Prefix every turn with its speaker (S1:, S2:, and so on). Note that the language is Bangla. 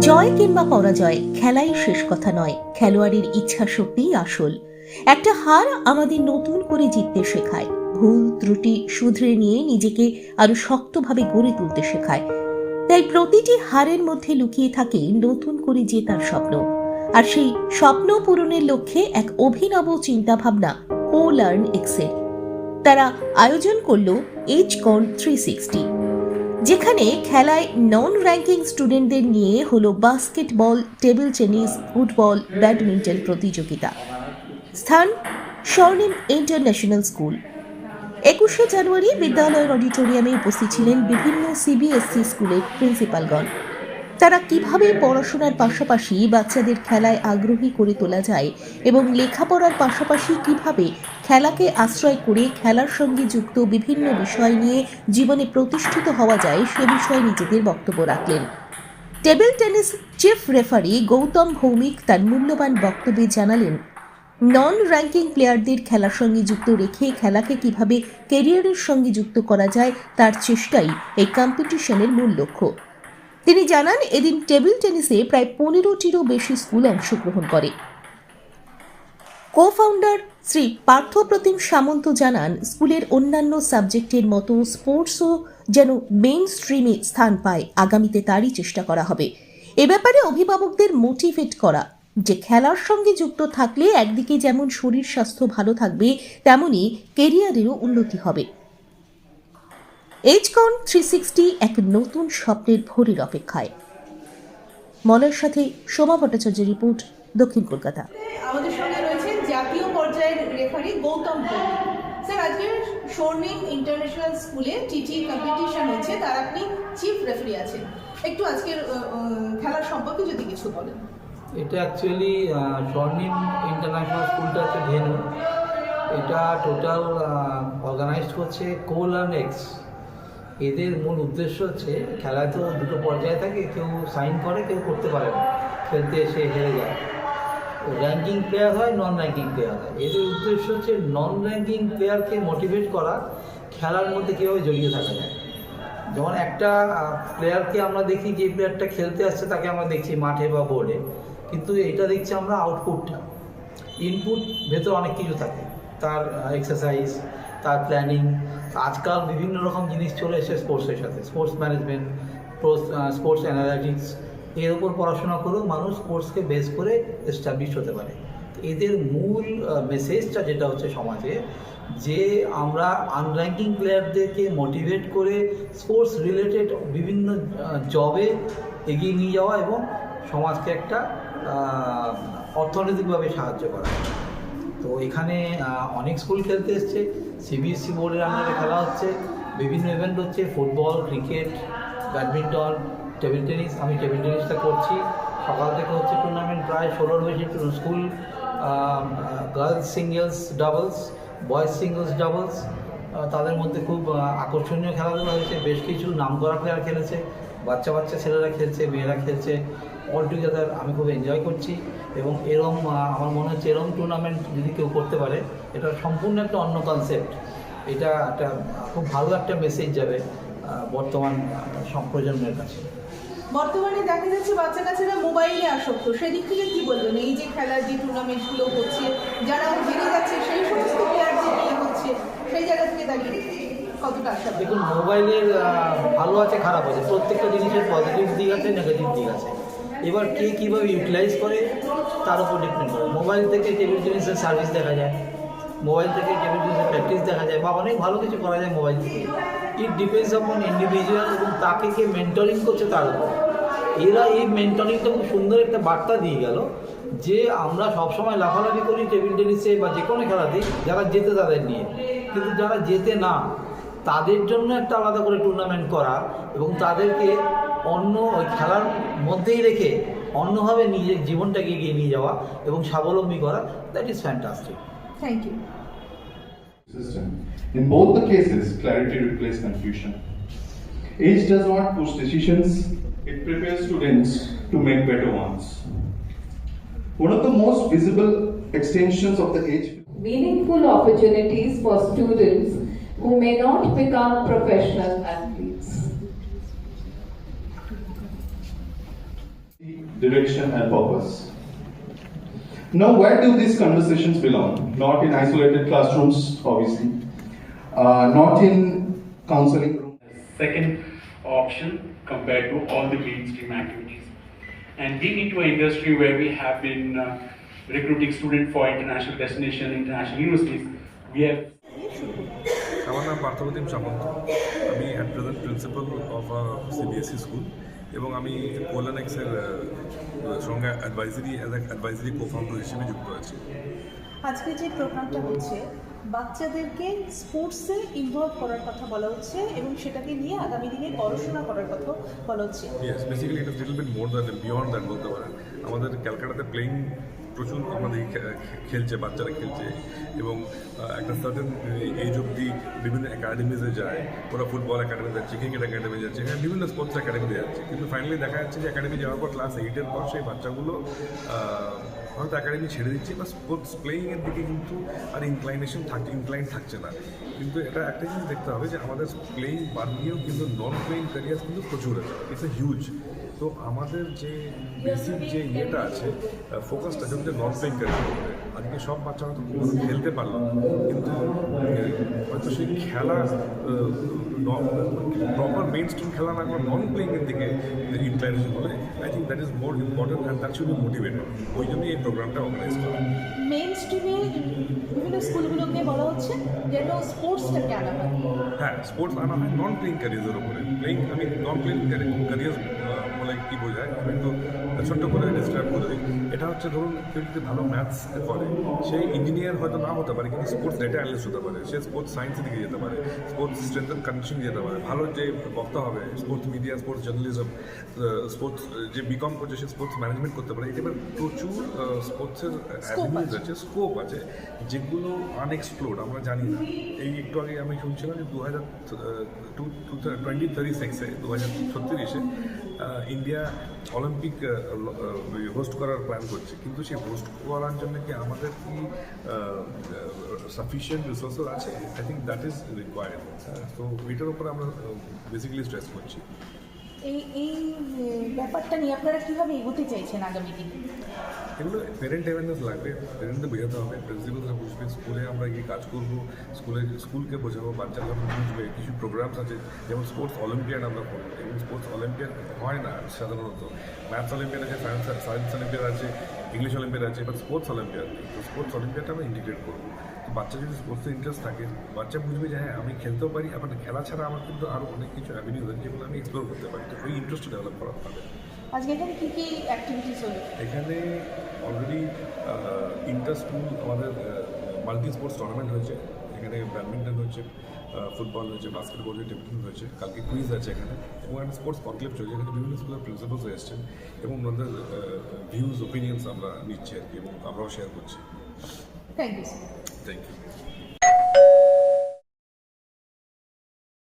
S1: জয় কিংবা পরাজয় খেলাই শেষ কথা নয়। খেলোয়াড়ের ইচ্ছা শক্তিই আসল। একটা হার আমাদের নতুন করে জিততে শেখায়। ভুল, ত্রুটি শুধরে নিয়ে নিজেকে আরও শক্তভাবে গড়ে তুলতে শেখায়। তাই প্রতিটি হারের মধ্যে লুকিয়ে থাকে নতুন করে জেতার স্বপ্ন। আর সেই স্বপ্ন পূরণের লক্ষ্যে এক অভিনব চিন্তাভাবনা ও লার্ন এক্সেল। তারা আয়োজন করল এইচ কন থ্রি সিক্সটি। যেখানে খেলায় নন র্যাঙ্কিং স্টুডেন্টদের নিয়ে হলো basketball table tennis football badminton প্রতিযোগিতা। স্থান স্বর্ণিম ইন্টারন্যাশনাল স্কুল একুশে জানুয়ারি বিদ্যালয়ের অডিটোরিয়ামে উপস্থিত ছিলেন বিভিন্ন সিবিএসসি স্কুলের প্রিন্সিপালগণ তারা কীভাবে পড়াশোনার পাশাপাশি বাচ্চাদের খেলায় আগ্রহী করে তোলা যায় এবং লেখাপড়ার পাশাপাশি কীভাবে খেলাকে আশ্রয় করে খেলার সঙ্গে যুক্ত বিভিন্ন বিষয় নিয়ে জীবনে প্রতিষ্ঠিত হওয়া যায় সে বিষয়ে নিজেদের বক্তব্য রাখলেন। Table tennis chief referee Gautam Bhowmik তার মূল্যবান বক্তব্যে জানালেন, নন র্যাঙ্কিং প্লেয়ারদের খেলার সঙ্গে যুক্ত রেখে খেলাকে কীভাবে কেরিয়ারের সঙ্গে যুক্ত করা যায় তার চেষ্টাই এই কম্পিটিশনের মূল লক্ষ্য। তিনি জানান, এদিন টেবিল টেনিসে প্রায় পনেরোটিরও বেশি স্কুল অংশগ্রহণ করে। কো ফাউন্ডার শ্রী পার্থপ্রতিম সামন্ত জানান, স্কুলের অন্যান্য সাবজেক্টের মতো স্পোর্টসও যেন মেইন স্ট্রিমে স্থান পায়, আগামীতে তারই চেষ্টা করা হবে। এ ব্যাপারে অভিভাবকদের মোটিভেট করা, যে খেলার সঙ্গে যুক্ত থাকলে একদিকে যেমন শরীর স্বাস্থ্য ভালো থাকবে, তেমনি কেরিয়ারেরও উন্নতি হবে। এইচকন থ্রি সিক্সটি এক নতুন স্বপ্নের ভোরের অপেক্ষায়। মনের সাথে সোমা ভট্টাচার্যের রিপোর্ট দক্ষিণ কলকাতা।
S2: আমাদের সঙ্গে রয়েছেন জাতীয় পর্যায়ের রেফারি গৌতম স্যার আজকে স্বর্ণিম ইন্টারন্যাশনাল স্কুলে টিটি কম্পিটিশন হচ্ছে তার আপনি চিফ রেফারি আছেন। একটু আজকের খেলার সম্পর্কে যদি কিছু বলেন।
S3: এটা অ্যাকচুয়ালি স্বর্ণিম ইন্টারন্যাশনাল স্কুলটা হচ্ছে ভেনু এটা টোটাল অর্গানাইজড হচ্ছে কোল অ্যান্ড এক্স এদের মূল উদ্দেশ্য হচ্ছে খেলায় তো দুটো পর্যায়ে থাকে, কেউ সাইন করে, কেউ করতে পারে না। খেলতে এসে হেরে যায়। র্যাঙ্কিং প্লেয়ার হয় নন র্যাঙ্কিং প্লেয়ার হয়। এদের উদ্দেশ্য হচ্ছে নন র্যাঙ্কিং প্লেয়ারকে মোটিভেট করা। খেলার মধ্যে কীভাবে জড়িয়ে থাকা যায় যেমন একটা প্লেয়ারকে আমরা দেখি, যে প্লেয়ারটা খেলতে আসছে, তাকে আমরা দেখছি মাঠে বা বোর্ডে কিন্তু এটা দেখছি আমরা আউটপুটটা ইনপুট ভেতর অনেক কিছু থাকে। তার এক্সারসাইজ তার প্ল্যানিং আজকাল বিভিন্ন রকম জিনিস চলে এসে স্পোর্টসের সাথে। স্পোর্টস ম্যানেজমেন্ট স্পোর্টস অ্যানালাইটিক্স এর উপর পড়াশোনা করেও মানুষ স্পোর্টসকে বেস করে এস্টাবলিশ হতে পারে। এদের মূল মেসেজটা যেটা হচ্ছে সমাজে, যে আমরা আনর্যাঙ্কিং প্লেয়ারদেরকে মোটিভেট করে স্পোর্টস রিলেটেড বিভিন্ন জবে এগিয়ে নিয়ে যাওয়া এবং সমাজকে একটা অর্থনৈতিকভাবে সাহায্য করা। তো এখানে অনেক স্কুল খেলতে এসছে। সিবিএসসি বোর্ডের আন্ডারে খেলা হচ্ছে। বিভিন্ন ইভেন্ট হচ্ছে। Football cricket badminton table tennis আমি টেবিল টেনিসটা করছি। সকাল থেকে হচ্ছে টুর্নামেন্ট প্রায় ষোলোর বেশি school girls singles doubles boys singles doubles তাদের মধ্যে খুব আকর্ষণীয় খেলাধুলা হয়েছে। বেশ কিছু নাম করা প্লেয়ার খেলেছে। বাচ্চা বাচ্চা ছেলেরা খেলছে, মেয়েরা খেলছে। অল টুগেদার আমি খুব এনজয় করছি। এবং এরম আমার মনে হচ্ছে এরম টুর্নামেন্ট যদি কেউ করতে পারে এটা সম্পূর্ণ একটা অন্য কনসেপ্ট এটা একটা খুব ভালো একটা মেসেজ যাবে বর্তমান প্রজন্মের কাছে।
S2: বর্তমানে দেখা যাচ্ছে বাচ্চা কাছেরা মোবাইলে আসক্ত। সেদিক থেকে কি বলবেন? এই যে খেলার যে টুর্নামেন্টগুলো হচ্ছে যারা হেরে যাচ্ছে সেই সমস্ত প্লেয়ারদের নিয়ে হচ্ছে সেই জায়গা থেকে দাঁড়িয়ে কতটা
S3: দেখুন মোবাইলের ভালো আছে খারাপ আছে। প্রত্যেকটা জিনিসের পজিটিভ দিক আছে নেগেটিভ দিক আছে। এবার কে কীভাবে ইউটিলাইজ করে, তার উপর ডিপেন্ড করে। মোবাইল থেকে টেবিল টেনিসের সার্ভিস দেখা যায় মোবাইল থেকে টেবিল টেনিসের প্র্যাকটিস দেখা যায়, বা অনেক ভালো কিছু করা যায় মোবাইল থেকে। ইট ডিপেন্ডস অপন ইন্ডিভিজুয়াল এবং তাকে কে মেন্টরিং করছে তার উপর। এরা এই মেন্টরিংটা খুব সুন্দর একটা বার্তা দিয়ে গেল যে আমরা সবসময় লাফালাফি করি টেবিল টেনিসে বা যে কোনো খেলাতেই, যারা জেতে তাদের নিয়ে। কিন্তু যারা জেতে না তাদের জন্য একটা আলাদা করে টুর্নামেন্ট করা এবং তাদেরকে অন্য ওই খেলার মধ্যেই রেখে অন্যভাবে নিজের জীবনটাকে এগিয়ে নিয়ে যাওয়া এবং স্বাবলম্বী করা that is fantastic
S2: thank you
S4: system. In both the cases, clarity replaces confusion. Age does not push decisions, it prepares students to make better ones. One of the most visible extensions of the age
S5: meaningful opportunities for students who may not become professional athletes.
S4: Direction and purpose. Now, where do these conversations belong? Not in isolated classrooms, obviously, uh, not in counseling rooms.
S6: Second option compared to all the mainstream activities. And we into an industry where we have been uh, recruiting students for international destination, international universities. We have
S7: নাম পার্থপ্রতিম সামন্ত। আমি at present principal of CBSE school এবং আমি কোলানেক্সের সঙ্গে advisory as advisory co founder হিসেবে যুক্ত আছি।
S2: আজকে যে প্রোগ্রামটা হচ্ছে বাচ্চাদেরকে স্পোর্টসে ইনভলভ করার কথা বলা হচ্ছে এবং সেটাকে নিয়ে আগামী দিনে পড়াশোনা করার কথা বলা হচ্ছে।
S7: Yes basically it is little bit more than beyond that বলতে পারেন। আমাদের ক্যালকাটাতে প্লেইং প্রচুর আমাদের খেলছে, বাচ্চারা খেলছে এবং একটা সার্টেন এজ অবধি বিভিন্ন একাডেমিজে যায়। ওরা ফুটবল একাডেমি যাচ্ছে ক্রিকেট একাডেমি যাচ্ছে এখানে বিভিন্ন স্পোর্টস একাডেমিতে যাচ্ছে। কিন্তু ফাইনালি দেখা যাচ্ছে যে একাডেমি যাওয়ার পর ক্লাস এইটের পর সেই বাচ্চাগুলো হয়তো একাডেমি ছেড়ে দিচ্ছে বা স্পোর্টস প্লেয়িংয়ের দিকে কিন্তু আর ইনক্লাইনেশন থাকছে ইনক্লাইন থাকছে না। কিন্তু এটা একটা জিনিস দেখতে হবে যে আমাদের প্লেইং বাদ দিয়েও কিন্তু নন প্লেইং ক্যারিয়ার কিন্তু প্রচুর আছে। ইটস এ হিউজ তো আমাদের যে বেসিক যে ইয়েটা আছে ফোকাসটা যদি নন উপরে। আজকে সব বাচ্চা হয়তো কোনো খেলতে পারল না, কিন্তু হয়তো সেই খেলা প্রপার মেইন স্ট্রিম খেলা না করে নন প্লেইংয়ের দিকে ইনক্লাইনেশন হলে I think that is more important and that should be motivated ওই জন্যই এই প্রোগ্রামটা অর্গানাইজ করা।
S2: মেন স্ট্রিমে বিভিন্ন স্কুলগুলোকে বলা হচ্ছে যেন স্পোর্টসটাকে আনা হয়?
S7: হ্যাঁ স্পোর্টস আনা হয় নন প্লেইং ক্যারিয়ারের উপরে। প্লেইং আমি নন প্লেইং ক্যারিয়ার বলে কী বোঝায়? আমি একটু ছোট্ট করে ডিসক্রাইব করে দিই। এটা হচ্ছে ধরুন কেউ যদি ভালো ম্যাথস করে সে ইঞ্জিনিয়ার হয়তো না হতে পারে কিন্তু স্পোর্টস ডেটা অ্যানালিস্ট হতে পারে সে স্পোর্টস সায়েন্সের দিকে যেতে পারে স্পোর্টস স্ট্রেংথ অ্যান্ড কন্ডিশন যেতে পারে। ভালো যে বক্তা হবে sports media sports journalism sports যে বিকম করছে সে স্পোর্টস ম্যানেজমেন্ট করতে পারে। এটা এবার প্রচুর স্পোর্টসের অ্যাভিনিউজ আছে। স্কোপ আছে যেগুলো আনএক্সপ্লোর্ড আমরা জানি না। এই একটু আগে আমি শুনছিলাম যে দু হাজার টু টু টোয়েন্টি থার্টি সিক্সে দু হাজার ছত্রিশে ইন্ডিয়া অলিম্পিক হোস্ট করার প্ল্যান করছে। কিন্তু সেই হোস্ট করার জন্য কি আমাদের কি সাফিসিয়েন্ট রিসোর্সেস আছে? I think that is required তো এটার উপর আমরা বেসিক্যালি স্ট্রেস করছি।
S2: এই এই ব্যাপারটা নিয়ে আপনারা কীভাবে এগোতে চাইছেন আগামী দিনে?
S7: এগুলো প্যারেন্ট অ্যাওয়ারনেস লাগবে। প্যারেন্টদের বোঝাতে হবে। প্রিন্সিপালরা বুঝবে স্কুলে আমরা গিয়ে কাজ করব, স্কুলে, স্কুলকে বোঝাবো, বাচ্চারা বুঝবে, কিছু প্রোগ্রামস আছে, যেমন স্পোর্টস অলিম্পিয়াড আমরা করব। এবং স্পোর্টস অলিম্পিয়াড হয় না সাধারণত। ম্যাথস অলিম্পিয়াড আছে সায়েন্স সায়েন্স অলিম্পিয়াড আছে ইংলিশ অলিম্পিয়াড আছে এবার স্পোর্টস অলিম্পিয়াড তো স্পোর্টস অলিম্পিয়াডটা আমরা ইন্টিগ্রেট করব। বাচ্চা যদি স্পোর্টসে ইন্টারেস্ট থাকে বাচ্চা বুঝবে যে হ্যাঁ আমি খেলতেও পারি আবার খেলা ছাড়া আমার কিন্তু আরও অনেক কিছু অ্যাভিনিউ আছে যেগুলো আমি এক্সপ্লোর করতে পারি। তো ওই ইন্টারেস্ট ডেভেলপ করা হবে।
S2: আজকে এখানে কি কি অ্যাক্টিভিটিস হলো
S7: এখানে অলরেডি ইন্টার স্কুল আমাদের মাল্টি স্পোর্টস টুর্নামেন্ট হয়েছে। এখানে ব্যাডমিন্টন হয়েছে ফুটবল হয়েছে বাস্কেটবল হয়েছে টেবিল হয়েছে কালকে কুইজ আছে এখানে। এবং একটা স্পোর্টস কনক্লেভ চলছে এখানে বিভিন্ন স্কুলের প্রিন্সিপালস এসেছেন। এবং ওনাদের ভিউজ ওপিনিয়ন্স আমরা নিচ্ছি আর কি এবং আমরাও শেয়ার করছি।
S2: Thank you
S7: thank you